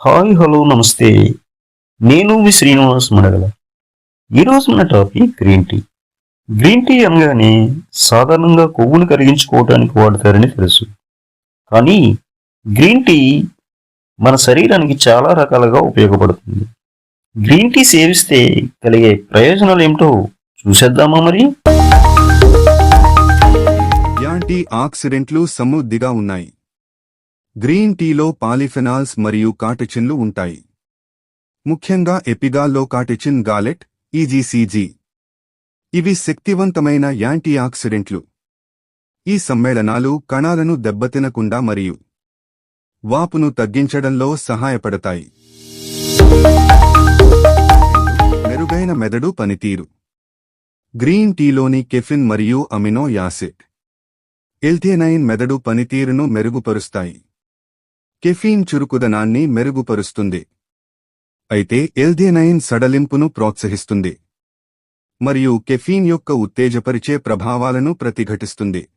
Hi hello నమస్తే. నేను మీ శ్రీనివాస్ మనగల ఈరోజు మన topic green tea. Green tea అనగానే సాధారణంగా కొవ్వును కరిగించుకోవడానికి వాడతారని తెలుసు. కానీ గ్రీన్ టీ మన శరీరానికి చాలా రకాలుగా ఉపయోగపడుతుంది. గ్రీన్ టీ సేవిస్తే కలిగే ప్రయోజనాలు ఏమిటో చూసేద్దామా మరి? యాంటీ ఆక్సిడెంట్లు సమృద్ధిగా ఉన్నాయి. గ్రీన్ టీలో పాలిఫెనాల్స్ మరియు కాటెచిన్లు ఉంటాయి. ముఖ్యంగా ఎపిగాల్లో కాటెచిన్ గాలెట్ ఈజీసీజీ ఇవి శక్తివంతమైన యాంటీ ఆక్సిడెంట్లు ఈ సమ్మేళనాలు కణాలను దెబ్బతినకుండా మరియు వాపును తగ్గించడంలో సహాయపడతాయి. మెరుగైన మెదడు పనితీరు. గ్రీన్ టీలోని కెఫిన్ మరియు అమినో యాసిడ్ ఎల్థియనైన్ మెదడు పనితీరును మెరుగుపరుస్తాయి. కెఫీన్ చురుకుదనాన్ని మెరుగుపరుస్తుంది. అయితే ఎల్దేనైన్ సడలింపును ప్రోత్సహిస్తుంది. మరియు కెఫీన్ యొక్క ఉత్తేజపరిచే ప్రభావాలను ప్రతిఘటిస్తుంది.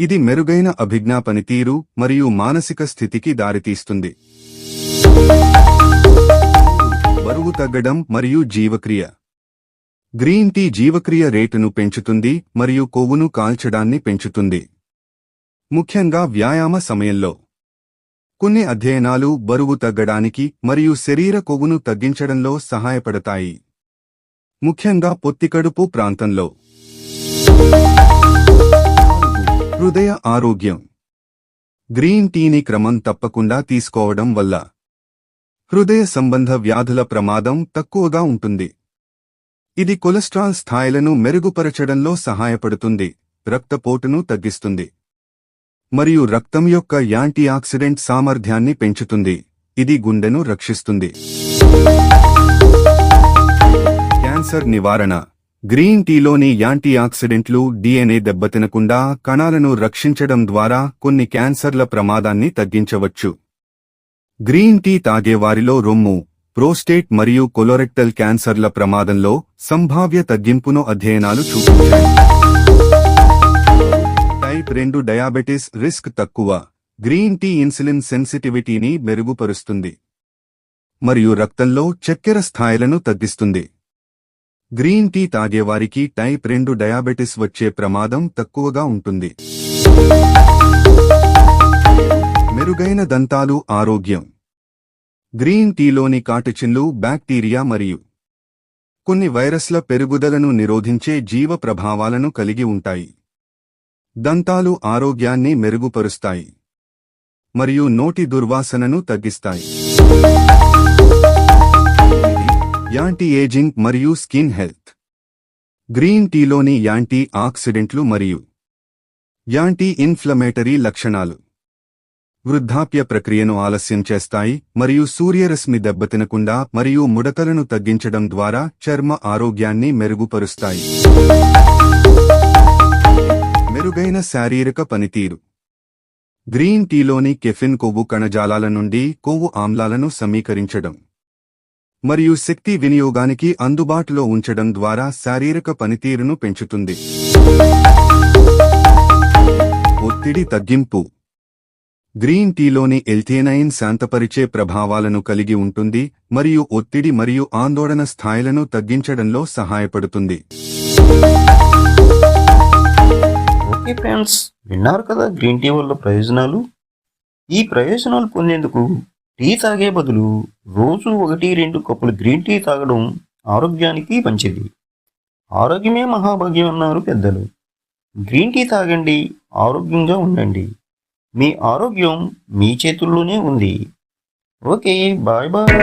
ఇది మెరుగైన అభిజ్ఞా పనితీరు మరియు మానసిక స్థితికి దారితీస్తుంది. బరువు తగ్గడం మరియు జీవక్రియ. గ్రీన్ టీ జీవక్రియ రేటును పెంచుతుంది మరియు కొవ్వును కాల్చడాన్ని పెంచుతుంది. ముఖ్యంగా వ్యాయామ సమయంలో. కొన్ని అధ్యయనాలు బరువు తగ్గడానికి మరియు శరీర కొవ్వును తగ్గించడంలో సహాయపడతాయి. ముఖ్యంగా పొత్తికడుపు ప్రాంతంలో. హృదయ ఆరోగ్యం. గ్రీన్ టీని క్రమం తప్పకుండా తీసుకోవడం వల్ల హృదయ సంబంధ వ్యాధుల ప్రమాదం తక్కువగా ఉంటుంది. ఇది కొలెస్ట్రాల్ స్థాయిలను మెరుగుపరచడంలో సహాయపడుతుంది రక్తపోటును తగ్గిస్తుంది. మరియు రక్తం యొక్క యాంటీ ఆక్సిడెంట్ సామర్థ్యాన్ని పెంచుతుంది. ఇది గుండెను రక్షిస్తుంది. క్యాన్సర్ నివారణ. గ్రీన్ టీలోని యాంటీ ఆక్సిడెంట్లు డిఎన్ఏ దెబ్బతినకుండా కణాలను రక్షించడం ద్వారా కొన్ని క్యాన్సర్ల ప్రమాదాన్ని తగ్గించవచ్చు. గ్రీన్ టీ తాగేవారిలో రొమ్ము ప్రోస్టేట్ మరియు కొలోరెక్టల్ క్యాన్సర్ల ప్రమాదంలో సంభావ్య తగ్గింపును అధ్యయనాలు చూపించాయి. రెండు డయాబెటిస్ రిస్క్ తక్కువ. గ్రీన్ టీ ఇన్సులిన్ సెన్సిటివిటీని మెరుగుపరుస్తుంది. మరియు రక్తంలో చక్కెర స్థాయిలను తగ్గిస్తుంది. గ్రీన్ టీ తాగేవారికి టైప్ రెండు డయాబెటిస్ వచ్చే ప్రమాదం తక్కువగా ఉంటుంది. మెరుగైన దంతాలు ఆరోగ్యం. గ్రీన్ టీలోని కాటచిన్లు బ్యాక్టీరియా మరియు కొన్ని వైరస్ల పెరుగుదలను నిరోధించే జీవ ప్రభావాలను కలిగి ఉంటాయి. దంతాలు ఆరోగ్యాన్ని మెరుగుపరుస్తాయి. మరియు నోటి దుర్వాసనను తగ్గిస్తాయి. యాంటీ ఏజింగ్ మరియు స్కిన్ హెల్త్. గ్రీన్ టీలోని యాంటీ ఆక్సిడెంట్లు మరియు యాంటీ ఇన్ఫ్లమేటరీ లక్షణాలు. వృద్ధాప్య ప్రక్రియను ఆలస్యం చేస్తాయి మరియు సూర్యరశ్మి దెబ్బతినకుండా మరియు ముడతలను తగ్గించడం ద్వారా చర్మ ఆరోగ్యాన్ని మెరుగుపరుస్తాయి. మెరుగైన శారీరక పనితీరు. గ్రీన్ టీలోని కెఫిన్ కొవ్వు కణజాలాల నుండి కొవ్వు ఆమ్లాలను సమీకరించడం. మరియు శక్తి వినియోగానికి అందుబాటులో ఉంచడం ద్వారా శారీరక పనితీరును పెంచుతుంది. ఒత్తిడి తగ్గింపు. గ్రీన్ టీలోని ఎల్థేనైన్ శాంతపరిచే ప్రభావాలను కలిగి ఉంటుంది మరియు ఒత్తిడి మరియు ఆందోళన స్థాయిలను తగ్గించడంలో సహాయపడుతుంది. Okay friends. విన్నారు కదా గ్రీన్ టీ వల్ల ప్రయోజనాలు? ఈ ప్రయోజనాలు పొందేందుకు టీ తాగే బదులు రోజు ఒకటి రెండు కప్పులు గ్రీన్ టీ తాగడం ఆరోగ్యానికి మంచిది. ఆరోగ్యమే మహాభాగ్యం అన్నారు పెద్దలు. గ్రీన్ టీ తాగండి ఆరోగ్యంగా ఉండండి. మీ ఆరోగ్యం మీ చేతుల్లోనే ఉంది. Okay bye bye.